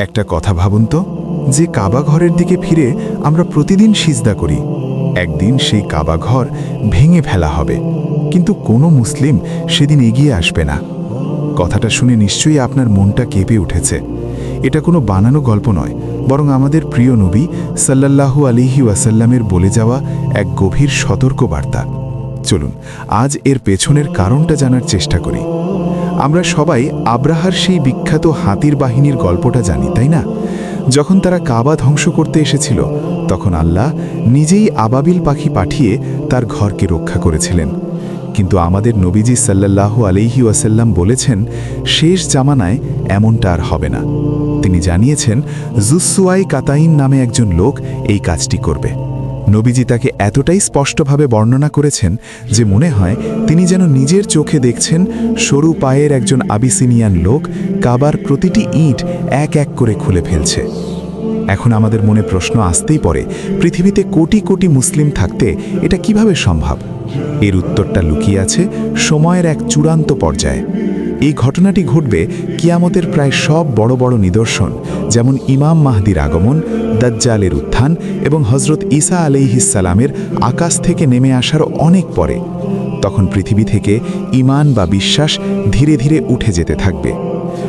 একটা কথা ভাবুন তো, যে কাবা ঘরের দিকে ফিরে আমরা প্রতিদিন সিজদা করি। একদিন সেই কাবা ঘর ভেঙে ফেলা হবে। কিন্তু কোনো মুসলিম সেদিন এগিয়ে আসবে না। কথাটা শুনে নিশ্চয়ই আপনার মনটা কেঁপে উঠেছে। এটা কোনো বানানো গল্প নয়, বরং আমাদের প্রিয় নবী সাল্লাল্লাহু আলিহি ওয়াসাল্লামের বলে যাওয়া এক গভীর সতর্ক বার্তা চলুন, আজ এর পেছনের কারণটা জানার চেষ্টা করি। আমরা সবাই আব্রাহার সেই বিখ্যাত হাতির বাহিনীর গল্পটা জানি, তাই না? যখন তারা কাবা ধ্বংস করতে এসেছিল, তখন আল্লাহ নিজেই আবাবিল পাখি পাঠিয়ে তার ঘরকে রক্ষা করেছিলেন। কিন্তু আমাদের নবীজি সাল্লাল্লাহু আলাইহি ওয়াসাল্লাম বলেছেন, শেষ জামানায় এমনটা আর হবে না। তিনি জানিয়েছেন জুসুয়াই কাতাইন নামে একজন লোক এই কাজটি করবে। নবীজি তাকে এতটাই স্পষ্টভাবে বর্ণনা করেছেন যে মনে হয় তিনি যেন নিজের চোখে দেখছেন সরু পায়ের একজন আবিসিনিয়ান লোক কাবার প্রতিটি ইঁট এক এক করে খুলে ফেলছে। এখন আমাদের মনে প্রশ্ন আসতেই পড়ে, পৃথিবীতে কোটি কোটি মুসলিম থাকতে এটা কীভাবে সম্ভব? এর উত্তরটা লুকিয়ে আছে সময়ের এক চূড়ান্ত পর্যায়ে। এই ঘটনাটি ঘটবে কিয়ামতের প্রায় সব বড় বড় নিদর্শন, যেমন ইমাম মাহদির আগমন, দাজ্জালের উত্থান এবং হজরত ঈসা আলিহিসালামের আকাশ থেকে নেমে আসার অনেক পরে। তখন পৃথিবী থেকে ইমান বা বিশ্বাস ধীরে ধীরে উঠে যেতে থাকবে।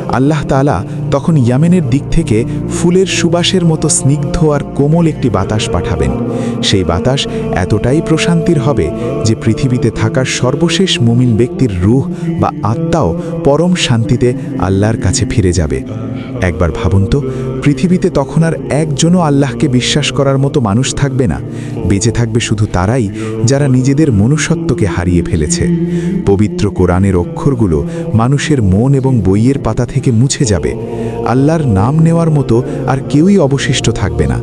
আল্লাহ তালা তখন ইয়ামেনের দিক থেকে ফুলের সুবাসের মতো স্নিগ্ধ আর কোমল একটি বাতাস পাঠাবেন। সেই বাতাস এতটাই প্রশান্তির হবে যে পৃথিবীতে থাকার সর্বশেষ মুমিন ব্যক্তির রুহ বা আত্মাও পরম শান্তিতে আল্লাহর কাছে ফিরে যাবে। একবার ভাবুন তো, পৃথিবীতে তখন আর একজনও আল্লাহকে বিশ্বাস করার মতো মানুষ থাকবে না। বেঁচে থাকবে শুধু তারাই যারা নিজেদের মনুষ্যত্বকে হারিয়ে ফেলেছে। পবিত্র কোরআনের অক্ষরগুলো মানুষের মন এবং বইয়ের পাতা থেকে মুছে যাবে। আল্লাহর নাম নেওয়ার মতো আর কেউই অবশিষ্ট থাকবে না।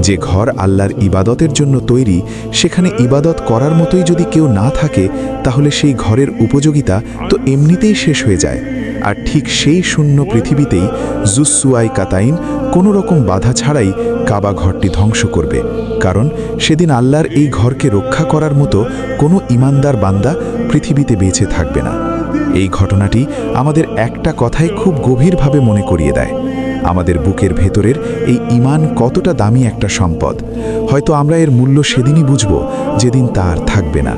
যে ঘর আল্লাহর ইবাদতের জন্য তৈরি, সেখানে ইবাদত করার মতোই যদি কেউ না থাকে, তাহলে সেই ঘরের উপযোগিতা তো এমনিতেই শেষ হয়ে যায়। আর ঠিক সেই শূন্য পৃথিবীতেই জুসুয়াই কাতাইন কোনো রকম বাধা ছাড়াই কাবা ঘরটি ধ্বংস করবে। কারণ সেদিন আল্লাহর এই ঘরকে রক্ষা করার মতো কোনো ইমানদার বান্দা পৃথিবীতে বেঁচে থাকবে না। এই ঘটনাটি আমাদের একটা কথাই খুব গভীরভাবে মনে করিয়ে দেয়। আমাদের বুকের ভেতরের এই ইমান কতটা দামি একটা সম্পদ। হয়তো আমরা এর মূল্য সেদিনই বুঝব, যেদিন তা আর থাকবে না।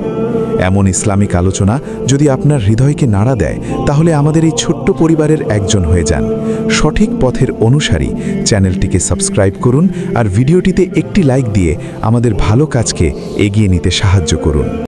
এমন ইসলামিক আলোচনা যদি আপনার হৃদয়কে নাড়া দেয়, তাহলে আমাদের এই ছোট্ট পরিবারের একজন হয়ে যান। সঠিক পথের অনুসারী চ্যানেলটিকে সাবস্ক্রাইব করুন আর ভিডিওটিতে একটি লাইক দিয়ে আমাদের ভালো কাজকে এগিয়ে নিতে সাহায্য করুন।